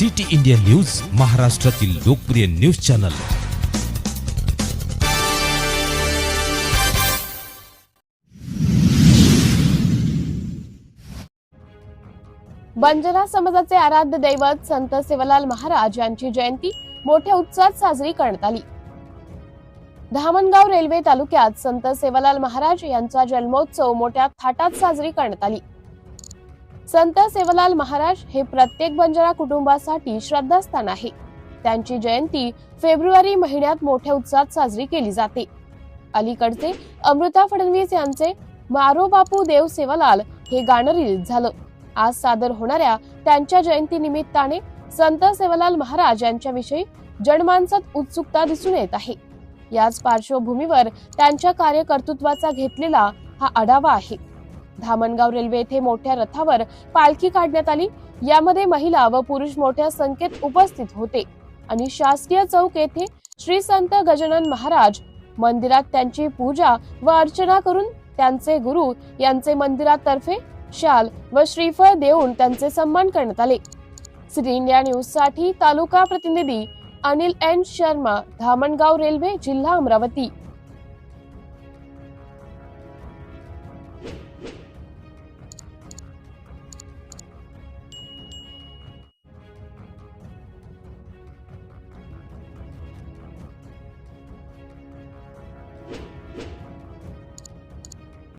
City India news महाराष्ट्रातील लोकप्रिय news channel. Banjara समाजाचे आराध्य दैवत संत सेवालाल महाराज यांची जयंती मोठ्या उत्साहात साजरी करण्यात आली. धामणगाव रेल्वे तालुक्यात संत सेवालाल महाराज यांचा जन्मोत्सव मोठ्या थाटात साजरी करण्यात आली. संत सेवालाल महाराज हे प्रत्येक बंजारा कुटुंबासाठी श्रद्धास्थान आहे. त्यांची जयंती फेब्रुवारी महिन्यात मोठ्या उत्साहात साजरी केली जाते. अलीकडचे अमृता फडणवीस यांचे मारो बापू देव सेवालाल हे गाणं रिलीज झालं. आज सादर होणाऱ्या त्यांच्या जयंती निमित्ताने संत सेवालाल महाराज यांच्याविषयी जनमानसात उत्सुकता दिसून येत आहे. याच पार्श्वभूमीवर त्यांच्या कार्यकर्तृत्वाचा घेतलेला हा आढावा आहे. धामणगाव रेल्वे येथे मोठ्या रथावर पालखी काढण्यात आली. यामध्ये महिला व पुरुष मोठ्या संख्येत उपस्थित होते. आणि शासकीय चौक येथे श्री संत गजानन महाराज मंदिरात त्यांची पूजा व अर्चना करून त्यांचे गुरु यांचे मंदिरातर्फे शाल व श्रीफळ देऊन त्यांचे सन्मान करण्यात आले. श्री इंडिया न्यूजसाठी तालुका प्रतिनिधी अनिल एन शर्मा धामणगाव रेल्वे जिल्हा अमरावती.